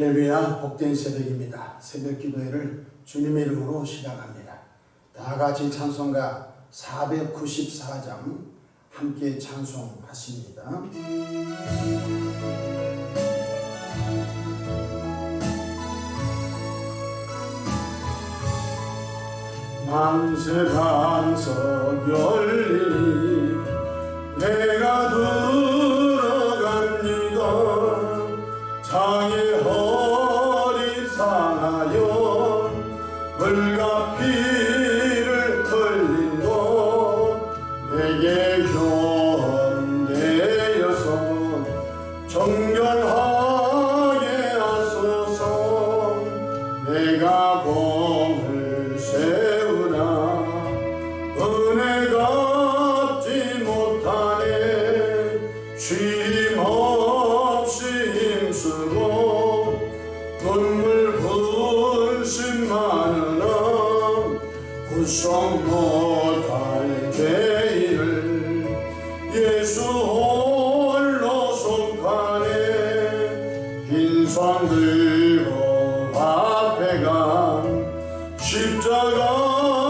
할렐루야 복된 새벽입니다. 새벽 기도회를 주님의 이름으로 시작합니다. 다 같이 찬송가 494장 함께 찬송하십니다. 만세 반석 열리 빈손 들고 앞에 간 십자가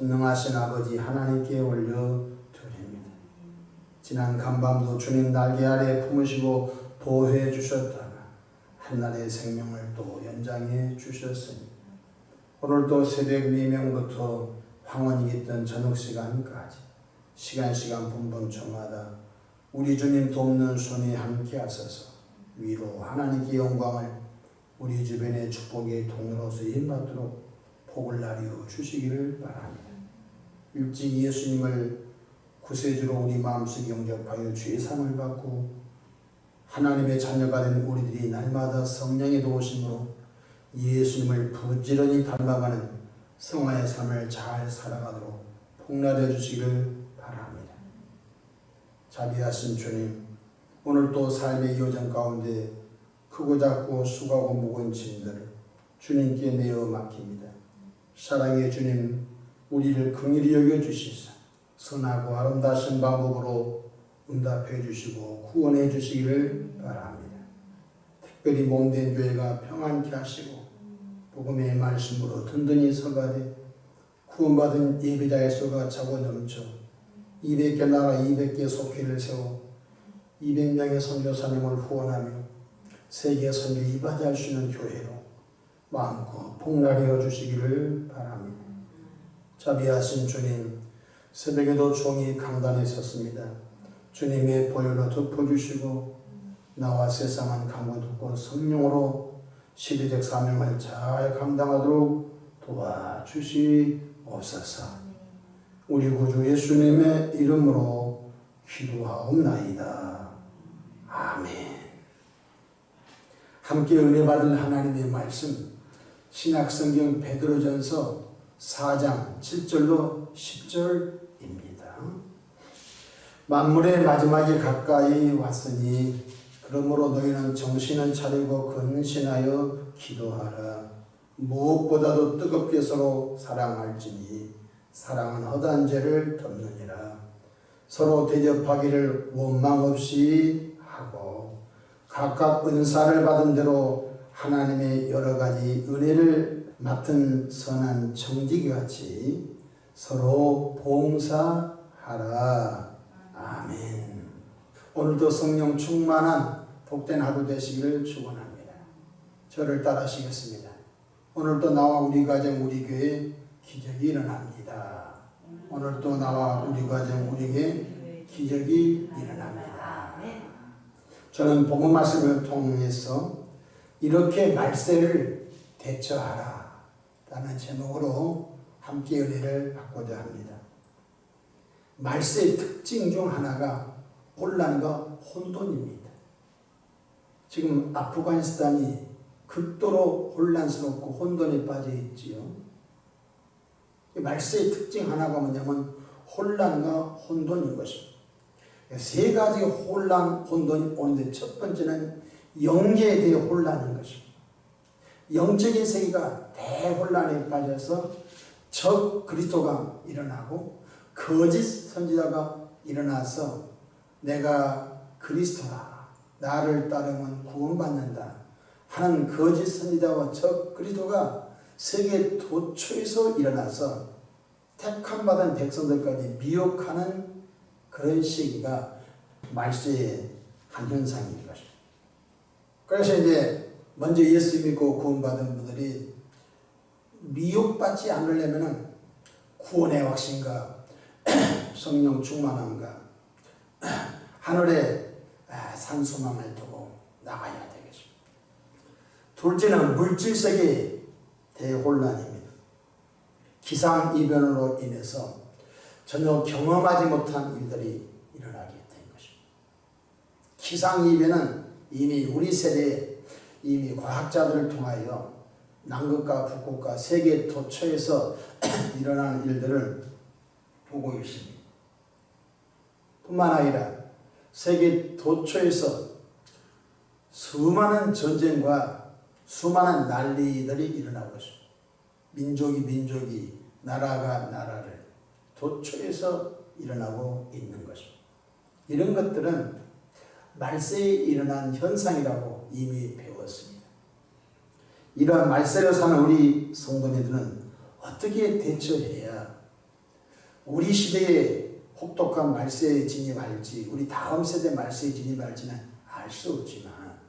전능하신 아버지 하나님께 올려 드립니다. 지난 간밤도 주님 날개 아래 품으시고 보호해 주셨다가 한날의 생명을 또 연장해 주셨으니 오늘도 새벽 4명부터 황혼이 있던 저녁 시간까지 시간 시간 분분 저마다 우리 주님 돕는 손이 함께 하소서 위로 하나님께 영광을 우리 주변의 축복의 통로로서 임받도록 복을 나려 주시기를 바랍니다. 일찍 예수님을 구세주로 우리 마음속에 영접하여 주의 상을 받고 하나님의 자녀가 된 우리들이 날마다 성령의 도우심으로 예수님을 부지런히 닮아가는 성화의 삶을 잘 살아가도록 복나려 주시기를 바랍니다. 자비하신 주님, 오늘 또 삶의 여정 가운데 크고 작고 수고하고 무거운 짐들을 주님께 내어 맡깁니다. 사랑의 주님, 우리를 긍휼히 여겨 주시사 선하고 아름다신 방법으로 응답해 주시고 구원해 주시기를 바랍니다. 특별히 몸된 교회가 평안케 하시고 복음의 말씀으로 든든히 서가되 구원받은 예배자의 수가 차고 넘쳐 200개 나라 200개 속회를 세워 200명의 선교사님을 후원하며 세계 선교 이바지할 수 있는 교회로 마음껏 복날이어 주시기를 바랍니다. 자비하신 주님, 새벽에도 종이 강단에 섰습니다. 주님의 보혈로 덮어주시고 나와 세상은 강구듣고 성령으로 시대적 사명을 잘 감당하도록 도와주시옵소서. 우리 구주 예수님의 이름으로 기도하옵나이다. 아멘. 함께 은혜 받을 하나님의 말씀 신약성경 베드로전서 4장 7절로 10절입니다. 만물의 마지막이 가까이 왔으니 그러므로 너희는 정신을 차리고 근신하여 기도하라. 무엇보다도 뜨겁게 서로 사랑할지니 사랑은 허다한 죄를 덮느니라. 서로 대접하기를 원망 없이 하고 각각 은사를 받은 대로 하나님의 여러 가지 은혜를 맡은 선한 청지기 같이 서로 봉사하라. 아멘. 오늘도 성령 충만한 복된 하루 되시기를 축원합니다. 저를 따라하시겠습니다. 오늘도 나와 우리 가정 우리 교회 기적이 일어납니다. 오늘도 나와 우리 가정 우리에게 기적이 일어납니다. 저는 복음 말씀을 통해서 이렇게 말세를 대처하라 라는 제목으로 함께 은혜를 받고자 합니다. 말세의 특징 중 하나가 혼란과 혼돈입니다. 지금 아프가니스탄이 극도로 혼란스럽고 혼돈에 빠져 있지요. 말세의 특징 하나가 뭐냐면 혼란과 혼돈인 것입니다. 세 가지 혼란, 혼돈이 오는데 첫 번째는 영계에 대해 혼란인 것입니다. 영적인 세계가 대혼란에 빠져서 적 그리스도가 일어나고 거짓 선지자가 일어나서 내가 그리스도다. 나를 따르면 구원받는다. 하는 거짓 선지자와 적 그리스도가 세계 도처에서 일어나서 택함 받은 백성들까지 미혹하는 그런 시기가 말세의 한 현상인 것입니다. 그래서 이제 먼저 예수 믿고 구원받은 분들이 미혹받지 않으려면 구원의 확신과 성령 충만함과 하늘에 산소망을 두고 나가야 되겠습니다. 둘째는 물질세계의 대혼란입니다. 기상이변으로 인해서 전혀 경험하지 못한 일들이 일어나게 된 것입니다. 기상이변은 이미 우리 세대에 이미 과학자들을 통하여 남극과 북극과 세계 도처에서 일어나는 일들을 보고 있습니다. 뿐만 아니라 세계 도처에서 수많은 전쟁과 수많은 난리들이 일어나고 있습니다. 민족이 민족이 나라가 나라를 도처에서 일어나고 있는 것입니다. 이런 것들은 말세에 일어난 현상이라고 이미 배웠습니다. 이러한 말세를 사는 우리 성도님들은 어떻게 대처해야 우리 시대에 혹독한 말세에 진입할지 우리 다음 세대 말세에 진입할지는 알 수 없지만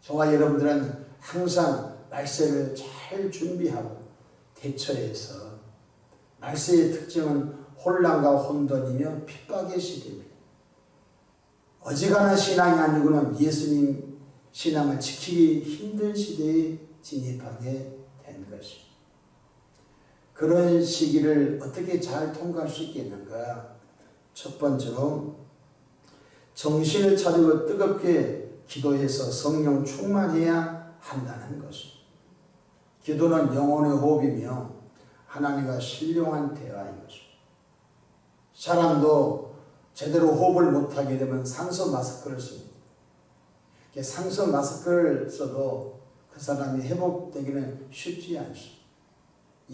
저와 여러분들은 항상 말세를 잘 준비하고 대처해서 말세의 특징은 혼란과 혼돈이며 핍박의 시대입니다. 어지간한 신앙이 아니고는 예수님 신앙을 지키기 힘든 시대에 진입하게 된 것입니다. 그런 시기를 어떻게 잘 통과할 수 있겠는가? 첫 번째로 정신을 차리고 뜨겁게 기도해서 성령 충만해야 한다는 것입니다. 기도는 영혼의 호흡이며 하나님과 신령한 대화인 것입니다. 사람도 제대로 호흡을 못하게 되면 산소 마스크를 씁니다. 산소 마스크를 써도 그 사람이 회복되기는 쉽지 않습니다.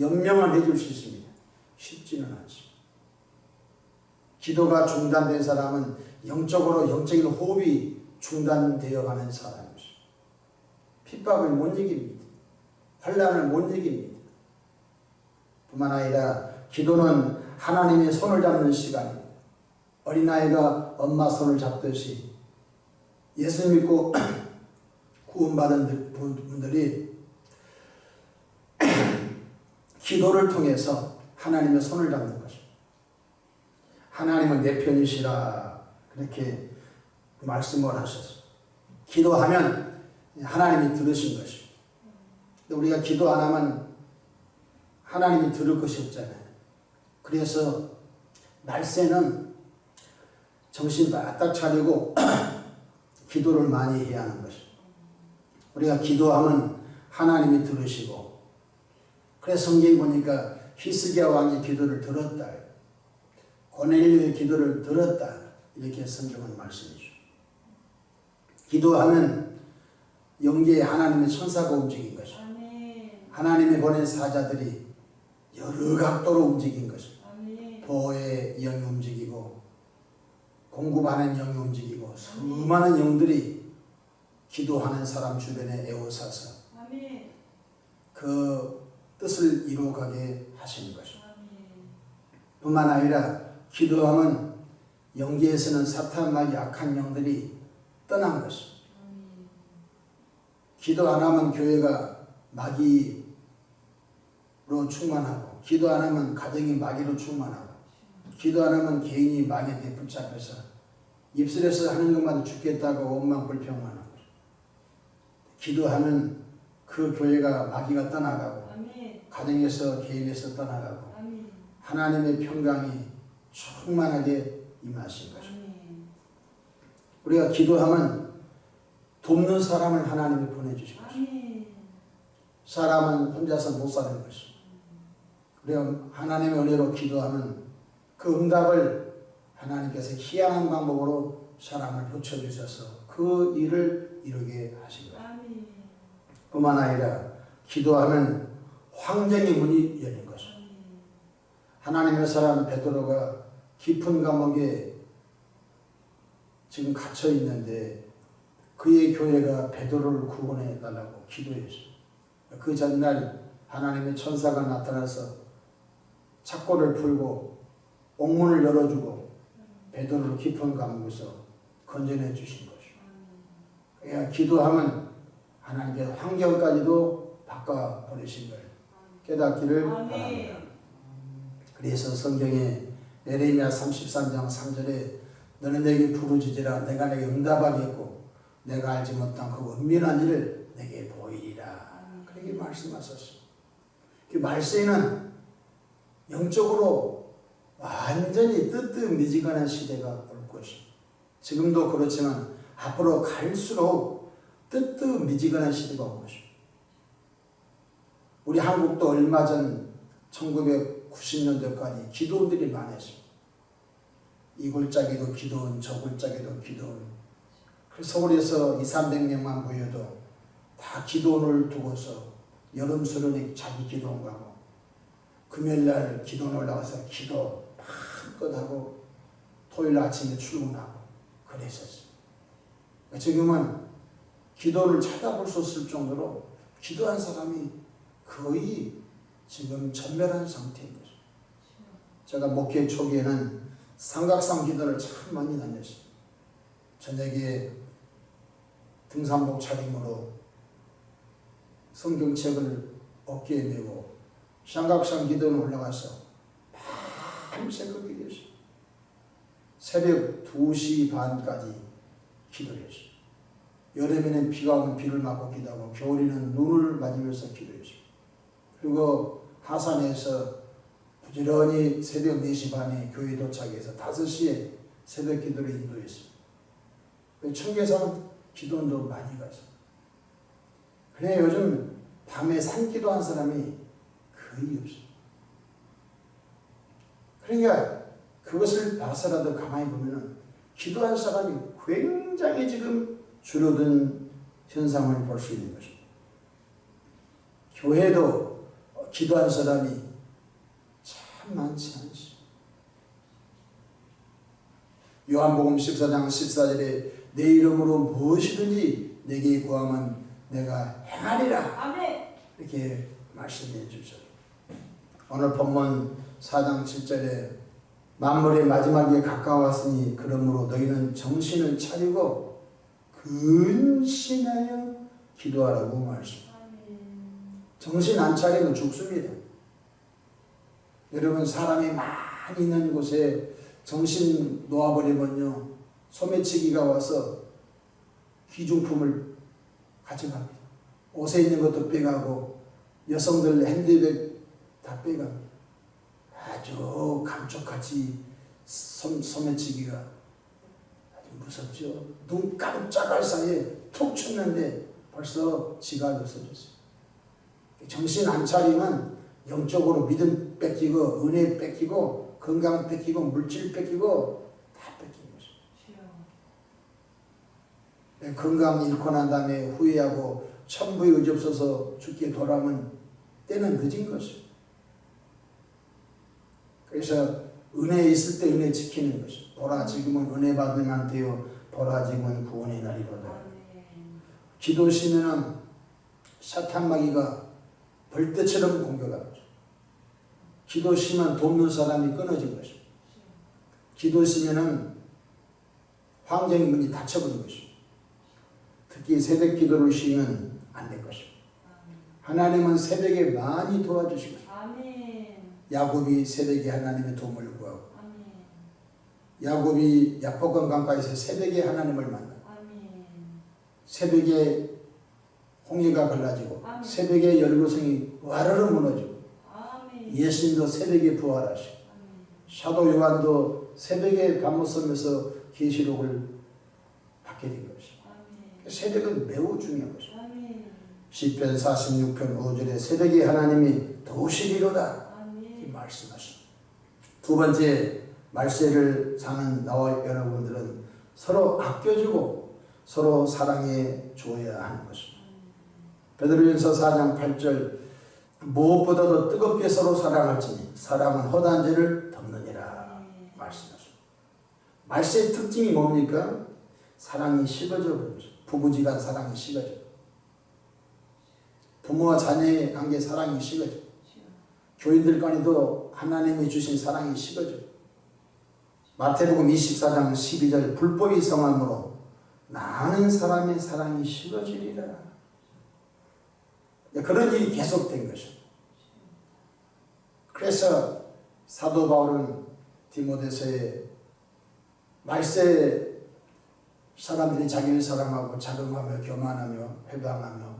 연명은 해줄 수 있습니다. 쉽지는 않습니다. 기도가 중단된 사람은 영적으로 영적인 호흡이 중단되어 가는 사람입니다. 핍박을 못 이깁니다. 환란을 못 이깁니다. 뿐만 아니라 기도는 하나님의 손을 잡는 시간입니다. 어린아이가 엄마 손을 잡듯이 예수 믿고 구원받은 분들이 기도를 통해서 하나님의 손을 잡는 것입니다. 하나님은 내 편이시라 그렇게 말씀을 하셨어요. 기도하면 하나님이 들으신 것이고 우리가 기도 안 하면 하나님이 들을 것이 없잖아요. 그래서 날새는 정신 바짝 차리고 기도를 많이 해야 하는 것이죠. 우리가 기도하면 하나님이 들으시고 그래서 성경에 보니까 히스기야 왕의 기도를 들었다. 고넬료의 기도를 들었다. 이렇게 성경은 말씀이죠. 기도하면 영계에 하나님의 천사가 움직인 것이죠. 하나님이 보낸 사자들이 여러 각도로 움직인 것이죠. 보호의 영이 움직이고 공급하는 영이 움직이고 수많은 영들이 기도하는 사람 주변에 아멘. 그 뜻을 이루어가게 하시는 것이죠. 뿐만 아니라 기도하면 영계에서는 사탄과 약한 영들이 떠난 것이죠. 기도 안 하면 교회가 마귀로 충만하고 기도 안 하면 가정이 마귀로 충만하고 기도 안 하면 개인이 마귀한테 붙잡혀서 입술에서 하는 것만 죽겠다고 원망 불평하는 거죠. 기도하면 그 교회가 마귀가 떠나가고 아멘. 가정에서 개인에서 떠나가고 아멘. 하나님의 평강이 충만하게 임하신 거죠. 아멘. 우리가 기도하면 돕는 사람을 하나님이 보내주신 거죠. 아멘. 사람은 혼자서 못 사는 것이. 우리가 하나님의 은혜로 기도하면 그 응답을 하나님께서 희한한 방법으로 사람을 붙여주셔서 그 일을 이루게 하신 거예요. 아멘. 뿐만 아니라 기도하면 황정의 문이 열린. 아멘. 하나님의 사람 베드로가 깊은 감옥에 지금 갇혀 있는데 그의 교회가 베드로를 구원해 달라고 기도했어요. 그 전날 하나님의 천사가 나타나서 착고를 풀고 옥문을 열어주고 베드로를 깊은 감옥에서 건져내 주신 것이요. 그러니까 기도하면 하나님께서 환경까지도 바꿔 버리신 걸 깨닫기를. 바랍니다. 그래서 성경에 에레미야 33장 3절에 너는 내게 부르짖으라 내가 내게 응답하겠고 내가 알지 못한 그 은밀한 일을 내게 보이리라 그렇게 말씀하셨어요. 그 말세에는 영적으로 완전히 뜨뜻미지근한 시대가 올 것이 지금도 그렇지만 앞으로 갈수록 뜨뜻미지근한 시대가 올 것입니다. 우리 한국도 얼마 전 1990년대까지 기도원들이 많았습니다. 이 골짜기도 기도원, 저 골짜기도 기도원. 그 서울에서 2, 300명만 모여도 다 기도원을 두고서 여름 수련회 자기 기도원 가고 금요일날 기도원 올라가서 기도 마음껏 하고 토요일 아침에 출근하고 그랬었어요. 지금은 기도를 찾아볼 수 없을 정도로 기도한 사람이 거의 지금 전멸한 상태인 거죠. 제가 목회 초기에는 삼각상 기도를 참 많이 다녔어요. 저녁에 등산복 차림으로 성경책을 어깨에 메고 삼각상 기도는 올라가서 밤새 거기 계어요 새벽 2시 반까지 기도를 했어요. 여름에는 비가 오면 비를 맞고 기도하고 겨울에는 눈을 맞으면서 기도했어요. 그리고 하산에서 부지런히 새벽 4시 반에 교회 도착해서 5시에 새벽 기도를 인도했어요. 청계산 기도원도 많이 가서. 그래 요즘 밤에 산기도 한 사람이 거의 없어요. 그러니까 그것을 봐서라도 가만히 보면은 기도한 사람이 굉장히 지금 줄어든 현상을 볼 수 있는 것입니다. 교회도 기도한 사람이 참 많지 않지. 요한복음 14장 14절에 내 이름으로 무엇이든지 내게 구하면 내가 행하리라. 아멘. 이렇게 말씀해 주죠. 오늘 본문 4장 7절에 만물의 마지막에 가까웠으니 그러므로 너희는 정신을 차리고 근신하여 기도하라고 말씀. 정신 안 차리면 죽습니다. 여러분 사람이 많이 있는 곳에 정신 놓아버리면요 소매치기가 와서 귀중품을 가져갑니다. 옷에 있는 것도 빼가고 여성들 핸드백 다 빼갑니다. 아주 감쪽같이 소, 소매치기가 아주 무섭죠. 눈 깜짝할 사이에 툭 쳤는데 벌써 지갑이 없어졌어요. 정신 안 차리면 영적으로 믿음 뺏기고 은혜 뺏기고 건강 뺏기고 물질 뺏기고 다 뺏기는 거죠. 내 건강 잃고 난 다음에 후회하고 천부에 의지 없어서 죽게 돌아오면 때는 늦은 것이요. 그래서 은혜 있을 때 은혜 지키는 것이요. 보라 지금은 은혜 받으면 돼요. 보라 지금은 구원의 날이로다. 아멘. 기도 시면은 사탄마귀가 벌떼처럼 공격하죠. 기도 시면 돕는 사람이 끊어진 것이요. 기도 시면은 황정의 문이 닫혀버린 것이요. 특히 새벽 기도를 쉬면 안 될 것이요. 하나님은 새벽에 많이 도와주시고 아멘. 야곱이 새벽에 하나님의 도움을 구하고 아멘. 야곱이 야복강 강가에서 새벽에 하나님을 만나 아멘. 새벽에 홍해가 갈라지고 아멘. 새벽에 열무성이 와르르 무너지고 아멘. 예수님도 새벽에 부활하시고 아멘. 사도 요한도 새벽에 새면서 계시록을 받게 된 것이죠. 아멘. 새벽은 매우 중요한 것이죠. 아멘. 시편 46편 5절에 새벽에 하나님이 도우시리로다 아멘. 말씀하십니다. 두 번째 말세를 사는 나와 여러분들은 서로 아껴주고 서로 사랑해 줘야 하는 것입니다. 베드로전서 4장 8절 무엇보다도 뜨겁게 서로 사랑할지니 사랑은 허다한 죄를 덮느니라. 말씀하십니다. 말세의 특징이 뭡니까? 사랑이 식어져 버린 거죠. 부부지간 사랑이 식어져. 부모와 자녀의 관계 사랑이 식어져. 교인들 간에도 하나님이 주신 사랑이 식어져. 마태복음 24장 12절 불법이 성함으로 많은 사람의 사랑이 식어지리라. 네, 그런 일이 계속된 것이죠. 그래서 사도 바울은 디모데서에 말세 사람들이 자기를 사랑하고 자긍하며 교만하며 회방하며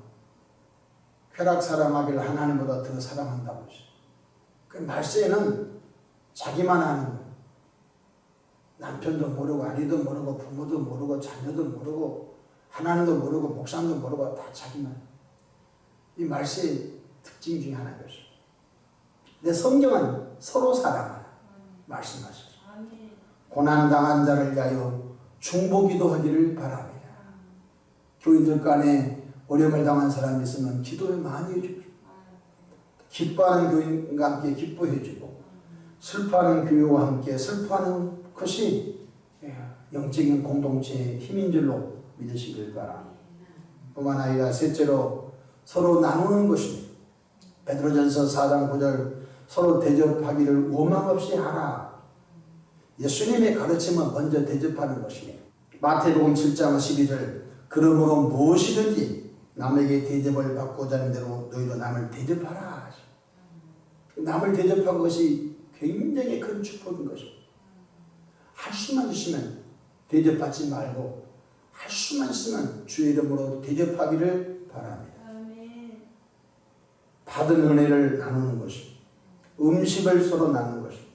쾌락 사랑하기를 하나님보다 더 사랑한다고 했어요. 그 말세에는 자기만 아는. 남편도 모르고 아내도 모르고 부모도 모르고 자녀도 모르고 하나님도 모르고 목사님도 모르고 다 자기만. 이 말세의 특징 중에 하나인 것이죠. 내 성경은 서로 사랑하라 말씀하시죠. 아멘. 고난당한 자를 위하여 중보기도 하기를 바랍니다. 교인들 간에 어려움을 당한 사람이 있으면 기도를 많이 해주고 기뻐하는 교인과 함께 기뻐해주고 슬퍼하는 교회와 함께 슬퍼하는 것이 예, 영적인 공동체의 힘인 줄로 믿으시길 바랍니다. 뿐만 아니라 셋째로 서로 나누는 것입니다. 베드로전서 4장 9절 서로 대접하기를 오망 없이 하라. 예수님의 가르침은 먼저 대접하는 것입니다. 마태복음 7장 12절 그러므로 무엇이든지 남에게 대접을 받고자 하는 대로 너희도 남을 대접하라. 남을 대접한 것이 굉장히 큰 축복인 것입니다. 할 수만 있으면 대접받지 말고 할 수만 있으면 주의 이름으로 대접하기를 바랍니다. 받은 은혜를 나누는 것입니다. 음식을 서로 나누는 것입니다.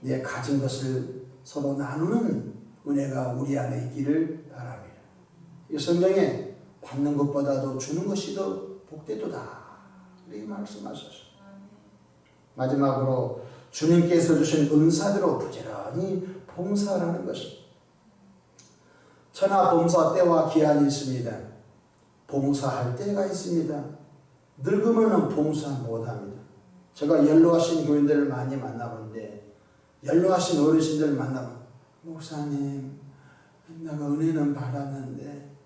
내 가진 것을 서로 나누는 은혜가 우리 안에 있기를 바랍니다. 이 성경에 받는 것보다도 주는 것이 더 복되도다. 이렇게 말씀하셨어요. 아멘. 마지막으로 주님께서 주신 은사대로 부지런히 봉사하는 것입니다. 천하 봉사 때와 기한이 있습니다. 봉사할 때가 있습니다. 늙으면 봉사 못합니다. 제가 연로하신 교인들을 많이 만나본데 연로하신 어르신들 만나면 목사님 내가 은혜는 받았는데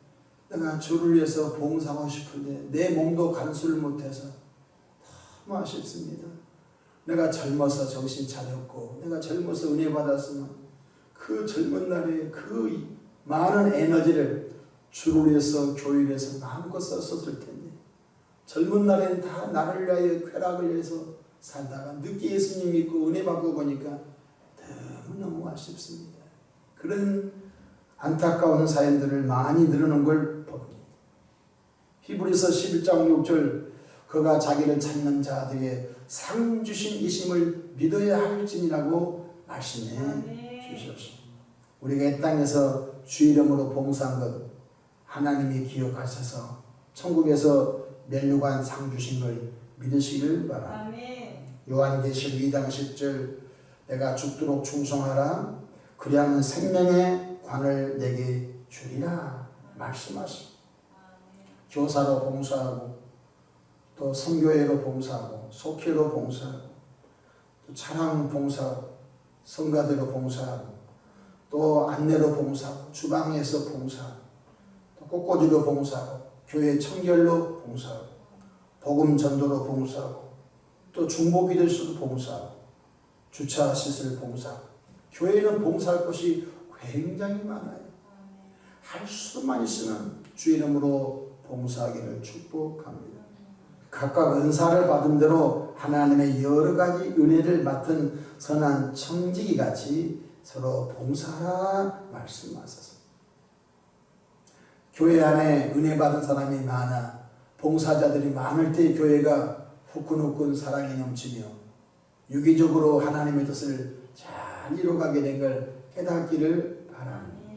내가 주를 위해서 봉사하고 싶은데 내 몸도 간수를 못해서 너무 아쉽습니다. 내가 젊어서 정신 차렸고 내가 젊어서 은혜 받았으면 그 젊은 날에 그 많은 에너지를 주를 위해서 교회를 위해서 마음껏 썼을 텐데 젊은 날에는 다 나를 위하여 쾌락을 위해서 살다가 늦게 예수님 믿고 은혜 받고 보니까 너무너무 아쉽습니다. 그런 안타까운 사연들을 많이 들으는 걸 봅니다. 히브리서 11장 6절 그가 자기를 찾는 자들에게 상 주신 이심을 믿어야 할지니라고 말씀해 아멘. 주셨습니다. 우리가 이 땅에서 주 이름으로 봉사한 것 하나님이 기억하셔서 천국에서 멸류관 상 주신 걸 믿으시길 바랍니다. 아멘. 요한계시록 2장 10절 내가 죽도록 충성하라 그리하면 생명의 관을 내게 주리라 말씀하십니다. 교사로 봉사하고 또 선교회로 봉사하고 속회로 봉사하고 또 차량 봉사하고 성가대로 봉사하고 또 안내로 봉사하고 주방에서 봉사하고 또 꽃꽂이로 봉사하고 교회 청결로 봉사하고 복음 전도로 봉사하고 또 중보기도에서도 봉사하고 주차 시설 봉사하고 교회는 봉사할 것이 굉장히 많아요. 할 수만 있으면 주 이름으로 봉사하기를 축복합니다. 각각 은사를 받은 대로 하나님의 여러 가지 은혜를 맡은 선한 청지기 같이 서로 봉사하라 말씀하소서. 교회 안에 은혜 받은 사람이 많아 봉사자들이 많을 때 교회가 후끈후끈 사랑이 넘치며 유기적으로 하나님의 뜻을 잘 이루어가게 된 걸 깨닫기를 바랍니다.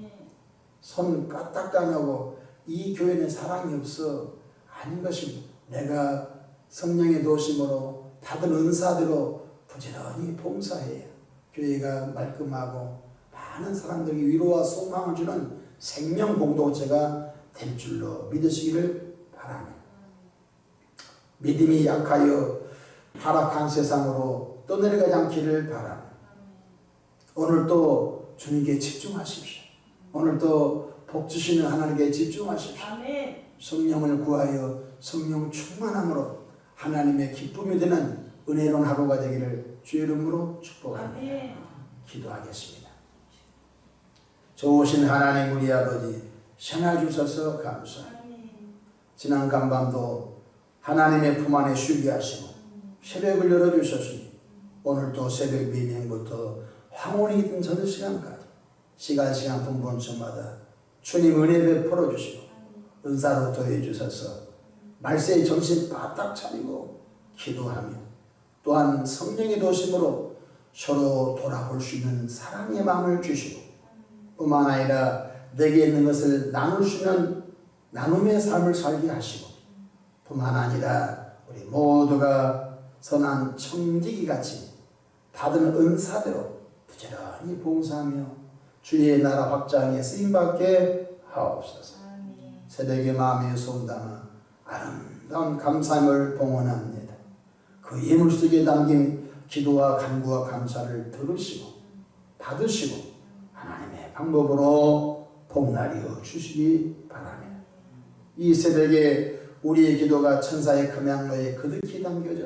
손 까딱도 안 하고 이 교회는 사랑이 없어 아닌 것입니다. 내가 성령의 도심으로 받은 은사대로 부지런히 봉사해야 교회가 말끔하고 많은 사람들에게 위로와 소망을 주는 생명 공동체가 될 줄로 믿으시기를 바랍니다. 믿음이 약하여 타락한 세상으로 떠내려가지 않기를 바랍니다. 오늘도 주님께 집중하십시오. 오늘도 복 주시는 하나님께 집중하십시오. 성령을 구하여 성령 충만함으로 하나님의 기쁨이 되는 은혜로운 하루가 되기를 주의 이름으로 축복합니다. 기도하겠습니다. 좋으신 하나님 우리 아버지 생활 주셔서 감사합니다. 아멘. 지난 간밤도 하나님의 품 안에 쉬게 하시고 새벽을 열어주셨으니 오늘도 새벽 미명부터 황혼이 있던 저녁 시간까지 시간 시간 분분수마다 주님 은혜 베풀어 주시고 은사로 더해 주셔서 말세에 정신 바짝 차리고 기도하며 또한 성령의 도심으로 서로 돌아볼 수 있는 사랑의 마음을 주시고 뿐만 아니라 내게 있는 것을 나눌 수 있는 나눔의 삶을 살게 하시고 뿐만 아니라 우리 모두가 선한 청지기 같이 받은 은사대로 부지런히 봉사하며 주의 나라 확장에 쓰임받게 하옵소서. 새벽의 마음에 손 담아 아름다운 감상을 봉헌합니다. 그 예물 속에 담긴 기도와 간구와 감사를 들으시고 받으시고 하나님의 방법으로 복날이어 주시기 바랍니다. 이 새벽에 우리의 기도가 천사의 금양로에 그득히 담겨져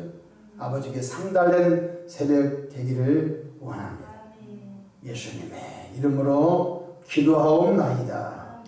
아버지께 상달된 새벽 되기를 원합니다. 아멘. 예수님의 이름으로 기도하옵나이다.